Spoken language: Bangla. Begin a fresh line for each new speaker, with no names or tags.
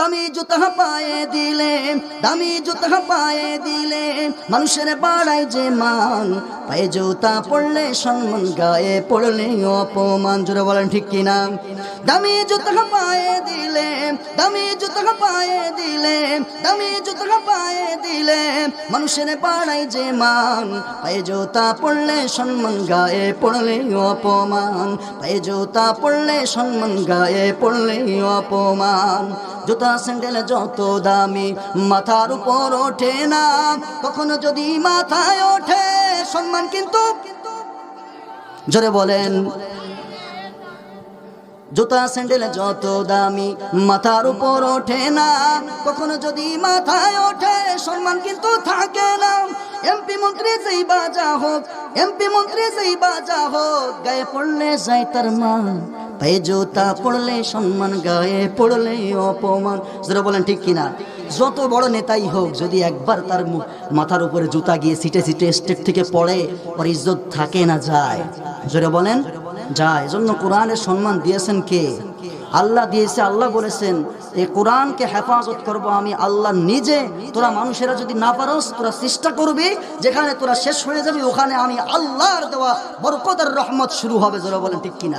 দামি জুতা পায়ে দিলে, দামি জুতা পায়ে দিলে মানুষের বাড়াই যে মান, পায়ে জুতা পড়লে সম্মান, গায়ে পড়লে অপমান। জোরে বলেন ঠিক কিনা দামি জুতা পায়ে দিলে, দামি জুতা পায়ে দিলে, দামি জুতা পায়ে দিলে মানুষের বাড়াই যে মান, পায়ে জুতা পড়লে সম্মান, গায়ে পড়লে অপমান। পায়ে জুতা পড়লে সম্মান, গায়ে পড়লে অপমান। জুতা, স্যান্ডেল যত দামি, মাথার উপর ওঠে না। কখনো যদি মাথায় ওঠে, সম্মান কিন্তু জোরে বলেন। জুতা স্যান্ডেল যত দামি, মাথার উপর ওঠে না। কখনো যদি মাথায় ওঠে, সম্মান কিন্তু থাকে না। এমপি মন্ত্রী যেই বাজা হোক, এমপি মন্ত্রী যেই বাজা হোক, গায়ে পড়লে যায় তার মান। পায়ে জুতা পড়লে সম্মান, গায়ে পড়লে অপমান। যারা বলেন ঠিক কিনা? যত বড় নেতাই হোক, যদি একবার তার মাথার উপরে জুতা গিয়ে সিটে সিটে স্টেট থেকে পড়ে, ওর ইজ্জত থাকে না যায়। জোরে বলেন। যায় এজন্য কোরআনের সম্মান দিয়েছেন কে? আল্লাহ দিয়েছে, আল্লাহ বলেছেন এই কোরআনকে হেফাজত করব আমি, আল্লাহ নিজে। তোরা মানুষেরা যদি না পারস, তোরা চেষ্টা করবি, যেখানে তোরা শেষ হয়ে যাবি, ওখানে আমি আল্লাহর দেওয়া বরকতের রহমত শুরু হবে। যারা বলেন ঠিক কিনা?